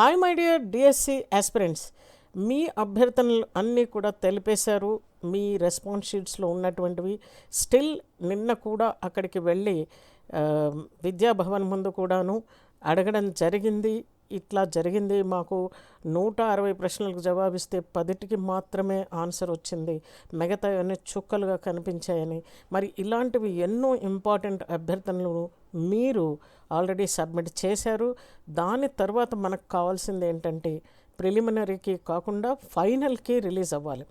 Hi my dear DSC aspirants. మీ అభ్యర్థనలు అన్నీ కూడా తెలిపేశారు. మీ రెస్పాన్స్ షీట్స్లో ఉన్నటువంటివి స్టిల్ నిన్న కూడా అక్కడికి వెళ్ళి విద్యాభవన్ ముందు కూడాను అడగడం జరిగింది. ఇట్లా జరిగింది. మాకు నూట అరవై ప్రశ్నలకు జవాబిస్తే పదిటికి మాత్రమే ఆన్సర్ వచ్చింది. మిగతా అన్ని చుక్కలుగా కనిపించాయని. మరి ఇలాంటివి ఎన్నో ఇంపార్టెంట్ అభ్యర్థనలు మీరు ఆల్రెడీ సబ్మిట్ చేశారు. దాని తర్వాత మనకు కావాల్సింది ఏంటంటే ప్రిలిమినరీకి కాకుండా ఫైనల్కి రిలీజ్ అవ్వాలి.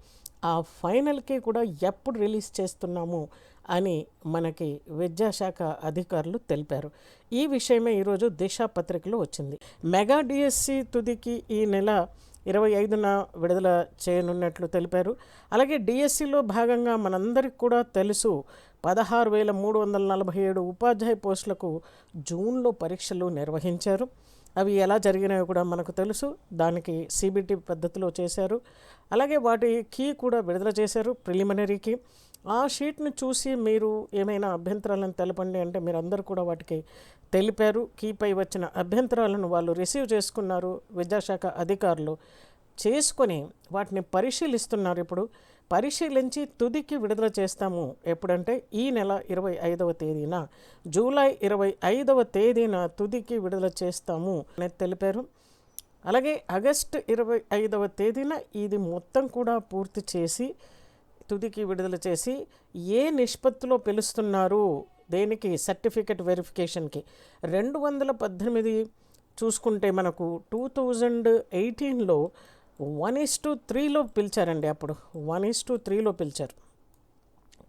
ఆ ఫైనల్కి కూడా ఎప్పుడు రిలీజ్ చేస్తున్నాము అని మనకి విద్యాశాఖ అధికారులు తెలిపారు. ఈ విషయమే ఈరోజు దిశ పత్రికలో వచ్చింది. మెగా డిఎస్సి తుదికి ఈ నెల ఇరవై ఐదున విడుదల చేయనున్నట్లు తెలిపారు. అలాగే డిఎస్సిలో భాగంగా మనందరికి కూడా తెలుసు పదహారు వేల మూడు వందల నలభై ఏడు ఉపాధ్యాయ పోస్టులకు జూన్లో పరీక్షలు నిర్వహించారు. అవి ఎలా జరిగినాయో కూడా మనకు తెలుసు. దానికి సిబిటి పద్ధతిలో చేశారు. అలాగే వాటి కీ కూడా విడుదల చేశారు ప్రిలిమినరీకి. ఆ షీట్ని చూసి మీరు ఏమైనా అభ్యంతరాలను తెలపండి అంటే మీరు అందరూ కూడా వాటికి తెలిపారు. కీపై వచ్చిన అభ్యంతరాలను వాళ్ళు రిసీవ్ చేసుకున్నారు. విద్యాశాఖ అధికారులు చేసుకొని వాటిని పరిశీలిస్తున్నారు. ఇప్పుడు పరిశీలించి తుదికి విడుదల చేస్తాము. ఎప్పుడంటే ఈ నెల ఇరవై ఐదవ తేదీన జూలై ఇరవై ఐదవ తేదీన తుదికి విడుదల చేస్తాము అని తెలిపారు. అలాగే ఆగస్టు ఇరవై ఐదవ తేదీన ఇది మొత్తం కూడా పూర్తి చేసి తుదికి విడుదల చేసి ఏ నిష్పత్తిలో పిలుస్తున్నారు? దేనికి? సర్టిఫికెట్ వెరిఫికేషన్కి. రెండు వందల పద్దెనిమిది చూసుకుంటే మనకు టూ థౌజండ్ ఎయిటీన్లో వన్ ఇస్ టు త్రీలో పిలిచారండి అప్పుడు. వన్ ఇస్ టు త్రీలో పిలిచారు.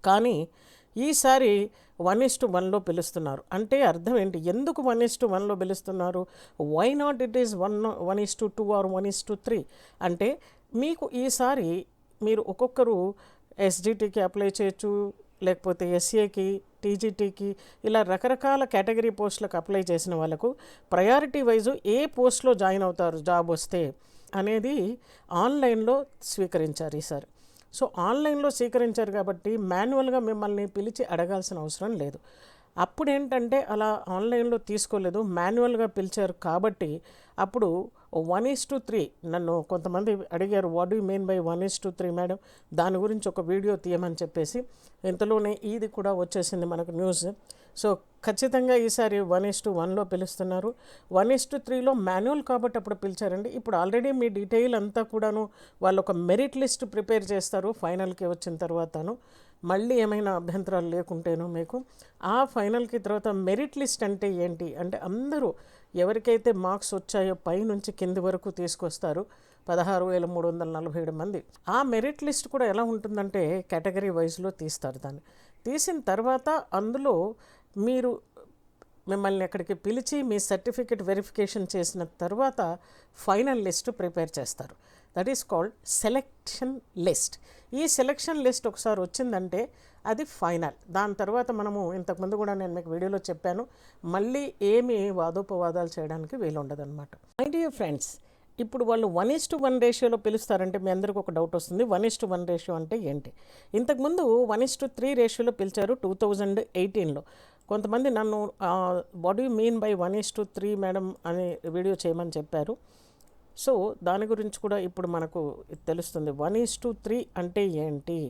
కానీ ఈసారి వన్ ఇస్ టు వన్లో పిలుస్తున్నారు. అంటే అర్థం ఏంటి? ఎందుకు వన్ ఇస్ టు వన్లో పిలుస్తున్నారు? Why not it is one one is to two or one is to three? అంటే మీకు ఈసారి మీరు ఒక్కొక్కరు ఎస్జిటికి అప్లై చేయొచ్చు లేకపోతే ఎస్ఏకి టీజీటీకి ఇలా రకరకాల కేటగిరీ పోస్టులకు అప్లై చేసిన వాళ్ళకు ప్రయారిటీ వైజు ఏ పోస్ట్లో జాయిన్ అవుతారు జాబ్ వస్తే అనేది ఆన్లైన్లో స్వీకరించారు ఈసారి సో ఆన్లైన్లో స్వీకరించారు కాబట్టి మాన్యువల్గా మిమ్మల్ని పిలిచి అడగాల్సిన అవసరం లేదు. అప్పుడు ఏంటంటే అలా ఆన్లైన్లో తీసుకోలేదు మాన్యువల్గా పిలిచారు కాబట్టి అప్పుడు వన్ ఈస్ టు త్రీ. నన్ను కొంతమంది అడిగారు what you mean by one is to three madam? దాని గురించి ఒక వీడియో తీయమని చెప్పేసి ఇంతలోనే ఇది కూడా వచ్చేసింది మనకు న్యూస్. సో ఖచ్చితంగా ఈసారి వన్ ఈస్ టు వన్లో పిలుస్తున్నారు. వన్ ఈస్ టు త్రీలో మాన్యువల్ కాబట్టి అప్పుడు పిలిచారండి. ఇప్పుడు ఆల్రెడీ మీ డీటెయిల్ అంతా కూడాను వాళ్ళు ఒక మెరిట్ లిస్ట్ ప్రిపేర్ చేస్తారు ఫైనల్కి వచ్చిన తర్వాతను. మళ్ళీ ఏమైనా అభ్యంతరాలు లేకుంటేను మీకు. ఆ ఫైనల్కి తర్వాత మెరిట్ లిస్ట్ అంటే ఏంటి? అంటే అందరూ ఎవరికైతే మార్క్స్ వచ్చాయో పైనుంచి కింది వరకు తీసుకొస్తారు. పదహారు వేల మూడు వందల నలభై ఏడు మంది. ఆ మెరిట్ లిస్ట్ కూడా ఎలా ఉంటుందంటే కేటగిరీ వైజ్లో తీస్తారు దాన్ని. తీసిన తర్వాత అందులో మీరు మిమ్మల్ని అక్కడికి పిలిచి మీ సర్టిఫికెట్ వెరిఫికేషన్ చేసిన తర్వాత ఫైనల్ లిస్ట్ ప్రిపేర్ చేస్తారు. That is called selection list ఈ సెలెక్షన్ లిస్ట్ ఒకసారి వచ్చిందంటే అది ఫైనల్. దాని తర్వాత మనము ఇంతకుముందు కూడా నేను మీకు వీడియోలో చెప్పాను. మళ్ళీ ఏమి వాదోపవాదాలు చేయడానికి వీలుండదు అనమాట మై డియర్ ఫ్రెండ్స్ ఇప్పుడు వాళ్ళు వన్ ఇస్ టు వన్ రేషియోలో పిలుస్తారంటే మీ అందరికీ ఒక డౌట్ వస్తుంది. One is to one ratio అంటే ఏంటి? ఇంతకుముందు వన్ ఇస్ టు త్రీ రేషియోలో పిలిచారు టూ థౌజండ్ ఎయిటీన్లో కొంతమంది నన్ను what you mean by one is to three madam అని వీడియో చేయమని చెప్పారు. సో దాని గురించి కూడా ఇప్పుడు మనకు తెలుస్తుంది. వన్ ఈస్ టు త్రీ అంటే ఏంటి?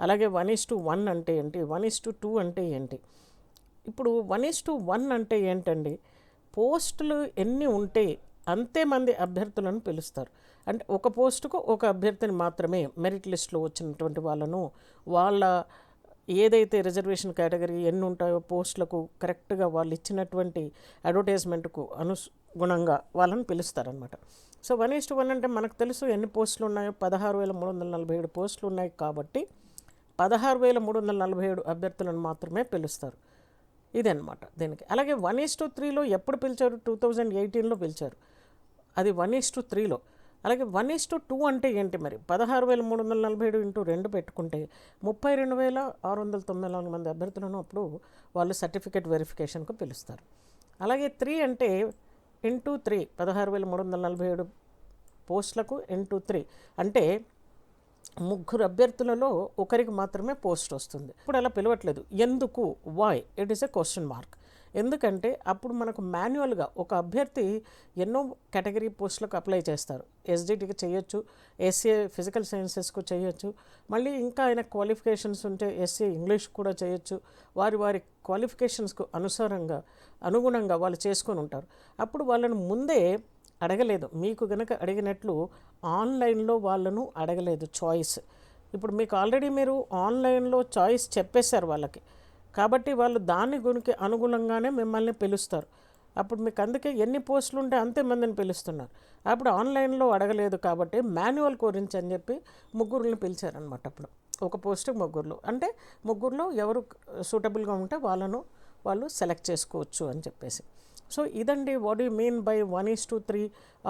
అలాగే వన్ ఈస్ టు వన్ అంటే ఏంటి? వన్ ఈస్ టు టూ అంటే ఏంటి? ఇప్పుడు వన్ ఈస్ టు వన్ అంటే ఏంటండి? పోస్టులు ఎన్ని ఉంటే అంతే మంది అభ్యర్థులను పిలుస్తారు. అంటే ఒక పోస్టుకు ఒక అభ్యర్థిని మాత్రమే మెరిట్ లిస్ట్లో వచ్చినటువంటి వాళ్ళను వాళ్ళ ఏదైతే రిజర్వేషన్ కేటగిరీ ఎన్ని ఉంటాయో పోస్టులకు కరెక్ట్గా వాళ్ళు ఇచ్చినటువంటి అడ్వర్టైజ్మెంట్కు అనుగుణంగా వాళ్ళని పిలుస్తారనమాట so one is to one అంటే మనకు తెలుసు ఎన్ని పోస్టులు ఉన్నాయో. పదహారు వేల మూడు వందల నలభై ఏడు పోస్టులు ఉన్నాయి కాబట్టి పదహారు వేల మూడు వందల నలభై ఏడు అభ్యర్థులను మాత్రమే పిలుస్తారు. ఇదన్నమాట దీనికి. అలాగే వన్ ఈస్ టు త్రీలో ఎప్పుడు పిలిచారు? టూ థౌజండ్ ఎయిటీన్లో పిలిచారు. అది వన్ ఈస్ టు త్రీలో. అలాగే వన్ ఈస్ టు టూ అంటే ఏంటి మరి? పదహారు వేల మూడు వందల నలభై ఏడు ఇంటూ రెండు పెట్టుకుంటే ముప్పై రెండు వేల ఆరు వందల తొమ్మిది నాలుగు మంది అభ్యర్థులను అప్పుడు వాళ్ళు సర్టిఫికేట్ వెరిఫికేషన్కు పిలుస్తారు. అలాగే త్రీ అంటే ఇంటూ త్రీ పదహారు వేల మూడు వందల నలభై ఏడు పోస్టులకు ఇంటూ త్రీ అంటే ముగ్గురు అభ్యర్థులలో ఒకరికి మాత్రమే పోస్ట్ వస్తుంది. ఇప్పుడు అలా పిలవట్లేదు. ఎందుకు? Why it is a question mark ఎందుకంటే అప్పుడు మనకు మాన్యువల్గా ఒక అభ్యర్థి ఎన్నో కేటగిరీ పోస్టులకు అప్లై చేస్తారు. ఎస్డిటికి చేయొచ్చు ఎస్సీ ఫిజికల్ సైన్సెస్కు చేయొచ్చు మళ్ళీ ఇంకా ఆయన క్వాలిఫికేషన్స్ ఉంటే ఎస్సీ ఇంగ్లీష్ కూడా చేయొచ్చు. వారి వారి క్వాలిఫికేషన్స్కు అనుసారంగా అనుగుణంగా వాళ్ళు చేసుకొని ఉంటారు. అప్పుడు వాళ్ళను ముందే అడగలేదు. మీకు గనక అడిగినట్లు ఆన్లైన్లో వాళ్ళను అడగలేదు చాయిస్. ఇప్పుడు మీకు ఆల్రెడీ మీరు ఆన్లైన్లో చాయిస్ చెప్పేశారు వాళ్ళకి. కాబట్టి వాళ్ళు దాని గురికి అనుగుణంగానే మిమ్మల్ని పిలుస్తారు. అప్పుడు మీకు అందుకే ఎన్ని పోస్టులు ఉంటే అంతే మందిని పిలుస్తున్నారు. అప్పుడు ఆన్లైన్లో అడగలేదు కాబట్టి మాన్యువల్ గురించి అని చెప్పి ముగ్గురుని పిలిచారనమాట అప్పుడు. ఒక పోస్ట్ ముగ్గురులో. అంటే ముగ్గురులో ఎవరు సూటబుల్గా ఉంటే వాళ్ళను వాళ్ళు సెలెక్ట్ చేసుకోవచ్చు అని చెప్పేసి. సో ఇదండి what you mean by one is to three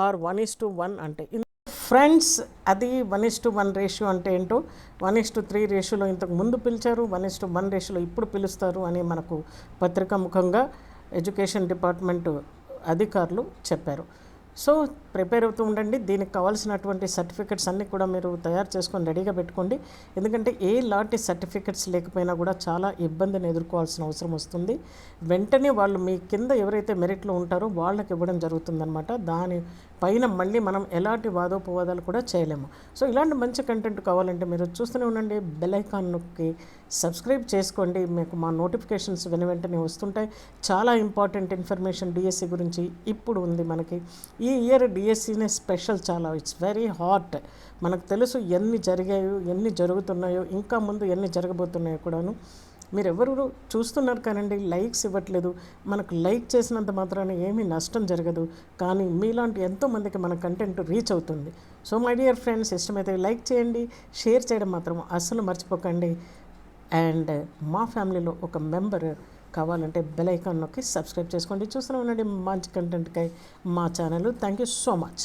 or one is to one అంటే. ఫ్రెండ్స్ అది one is to one ratio అంటే ఏంటో వన్ ఇస్ టు త్రీ రేషియోలో ఇంతకు ముందు పిలిచారు వన్ ఇస్ టు వన్ రేషియోలో ఇప్పుడు పిలుస్తారు అని మనకు పత్రిక ముఖంగా ఎడ్యుకేషన్ డిపార్ట్మెంట్ అధికారులు చెప్పారు. సో ప్రిపేర్ అవుతూ ఉండండి. దీనికి కావాల్సినటువంటి సర్టిఫికెట్స్ అన్నీ కూడా మీరు తయారు చేసుకొని రెడీగా పెట్టుకోండి. ఎందుకంటే ఏ లాంటి సర్టిఫికెట్స్ లేకపోయినా కూడా చాలా ఇబ్బందిని ఎదుర్కోవాల్సిన అవసరం వస్తుంది. వెంటనే వాళ్ళు మీ కింద ఎవరైతే మెరిట్లో ఉంటారో వాళ్ళకి ఇవ్వడం జరుగుతుందన్నమాట. దాని పైన మళ్ళీ మనం ఎలాంటి వాదోపవాదాలు కూడా చేయలేము. సో ఇలాంటి మంచి కంటెంట్ కావాలంటే మీరు చూస్తూనే ఉండండి. బెల్ ఐకాన్ నొక్కి సబ్స్క్రైబ్ చేసుకోండి. మీకు మా నోటిఫికేషన్స్ వెను వెంటనే వస్తుంటాయి. చాలా ఇంపార్టెంట్ ఇన్ఫర్మేషన్ డిఎస్సి గురించి ఇప్పుడు ఉంది మనకి. ఈ ఇయర్ డిఎస్సినే స్పెషల్ చాలా. ఇట్స్ వెరీ హాట్ మనకు తెలుసు ఎన్ని జరిగాయో ఎన్ని జరుగుతున్నాయో ఇంకా ముందు ఎన్ని జరగబోతున్నాయో కూడాను. మీరు ఎవరు చూస్తున్నారు కానండి లైక్స్ ఇవ్వట్లేదు. మనకు లైక్ చేసినంత మాత్రాన ఏమీ నష్టం జరగదు. కానీ మీలాంటి ఎంతోమందికి మన కంటెంట్ రీచ్ అవుతుంది. సో మై డియర్ ఫ్రెండ్స్ ఇష్టమైతే లైక్ చేయండి షేర్ చేయడం మాత్రం అస్సలు మర్చిపోకండి. అండ్ మా ఫ్యామిలీలో ఒక మెంబర్ కావాలంటే బెల్ ఐకాన్ నొక్కి సబ్స్క్రైబ్ చేసుకోండి. చూస్తూనే ఉండండి మంచి కంటెంట్కై మా channel. Thank you so much.